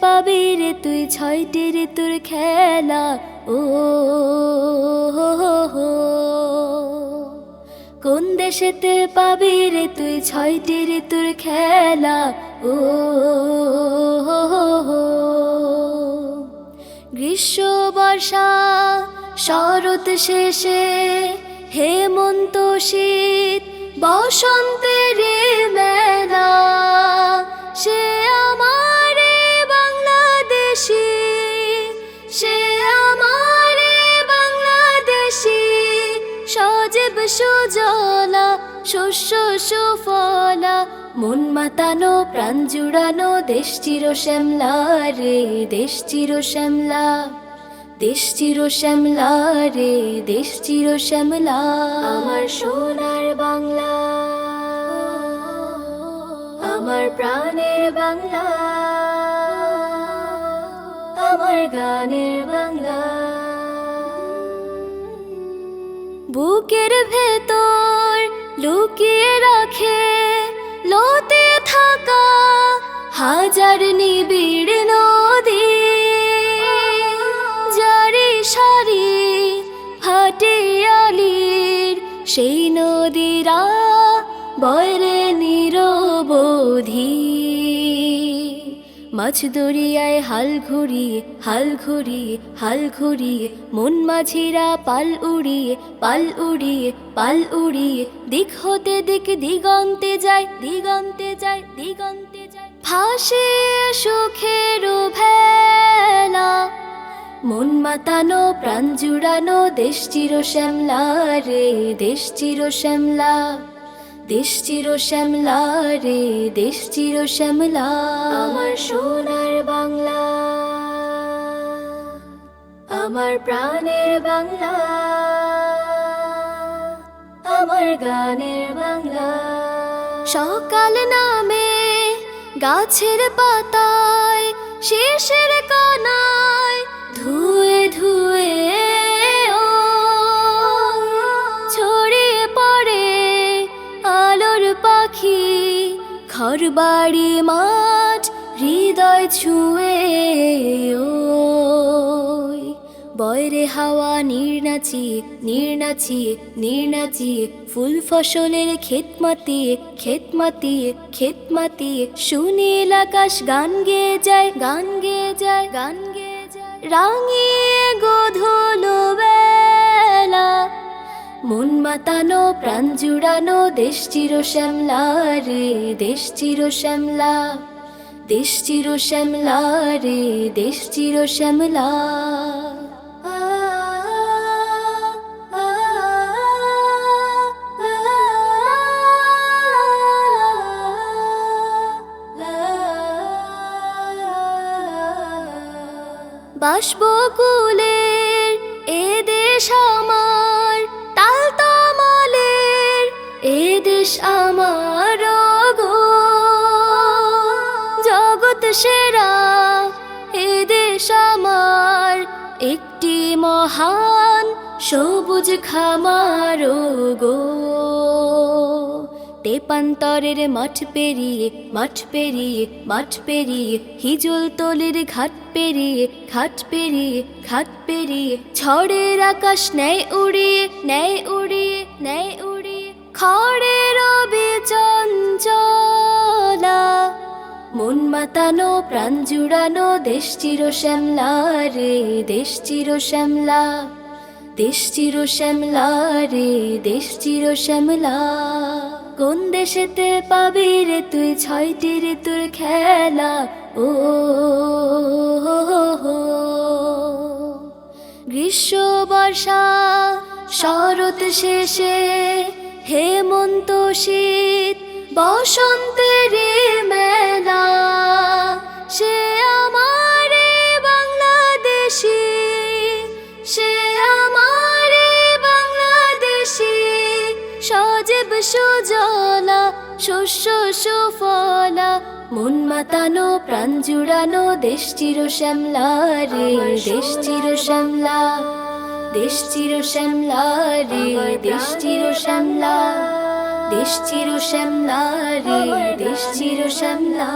পাবি রে তুই ছয়টি ঋতুর খেলা ও। কোন দেশেতে পাবি রে তুই ছয়টি ঋতুর খেলা ও। গ্রীষ্ম, বর্ষা, শরৎ শেষে, হেমন্ত, শীত বসন্তের মেলা সজীব সুজলা, শস্য সুফলা, মন মাতানো, প্রাণ জুড়ানো, দেশ চির শ্যামলা রে, দেশ চির শ্যামলা, দেশ চির শ্যামলা রে, দেশ চির শ্যামলা। আমার সোনার বাংলা, আমার প্রাণের বাংলা, আমার গানের বাংলা। বুকের ভেতর লুকিয়ে রাখে, লোতে থাকা হাজার নিবিড় নদী। জারি সারি হাটিয়ালির সেই নদীরা বয়রে নিরবধি। মাছ দরিয়ায় হাল ঘুরিয়ে হাল ঘুরিয়ে হাল ঘুরিয়ে, মন মাঝিরা পাল উড়িয়ে পাল উড়িয়ে পাল উড়িয়ে, দিক হতে দিক দিগন্তে যায় দিগন্তে যায় দিগন্তে যায়। ফাঁসে সুখের ভেলা, মন মাতানো, প্রাণ জুড়ানো, দেশ চির শ্যামলা রে, দেশ চির শ্যামলা। দেশ চির শ্যামলা রে দেশ চির শ্যামলা। আমার সোনার বাংলা আমার প্রাণের বাংলা আমার গানের বাংলা। সকাল নামে গাছের পাতায় শেষের কানায় ধুয়ে ধুয়ে ঘর বাড়ি মাঠ, হৃদয় ছুঁয়ে ওই। বয়রে হাওয়া নীর নাচিয়ে নীর নাচিয়ে নীর নাচিয়ে ফুল ফসলের ক্ষেত মাতিয়ে ক্ষেত মাতিয়ে ক্ষেত সুনীল আকাশ, গান গেয়ে যায়, গান গেয়ে যায়, গান গেয়ে যায়। রাঙিয়ে গোধূল বেলা মন মাতানো, প্রাণ জুড়ানো, দেশ চির শ্যামলা রে, দেশ চির শ্যামলা, দেশ চির শ্যামলা রে, দেশ চির শ্যামলা। বাষ্পকুলের এ দেশ আমার। দেশ আমার গো। সেরা, এ দেশ আমার। একটি মহান সবুজ খামার গো। তেপান্তরের মাঠ পেরিয়ে মাঠ পেরিয়ে মাঠ পেরিয়ে, হিজল তলির ঘাট পেরিয়ে ঘাট পেরিয়ে ঘাট পেরিয়ে ছড়ের আকাশ নেয় উড়িয়ে নেয় উড়িয়ে নেয় খড়ের চঞ্চলা মন মাতানো, প্রাণ জুড়ানো, দেশ চির শ্যামলা রে, দেশ চির শ্যামলা, দেশ চির শ্যামলা রে, দেশ চির শ্যামলা কোন দেশেতে পাবি রে তুই, ছয়টি ঋতুর খেলা ও। গ্রীষ্ম, বর্ষা, শরৎ শেষে হেমন্ত শীত বসন্তের মেলা সে আমারে বাংলাদেশি সে আমারে বাংলাদেশি সজীব সুজলা শস্য সুফলা মন মাতানো প্রাণ জুড়ানো দেশ চির শ্যামলা রে দেশ চির শ্যামলা। দেশ চির শ্যামলা রে দেশ চির শ্যামলা দেশ চির শ্যামলা রে দেশ চির শ্যামলা।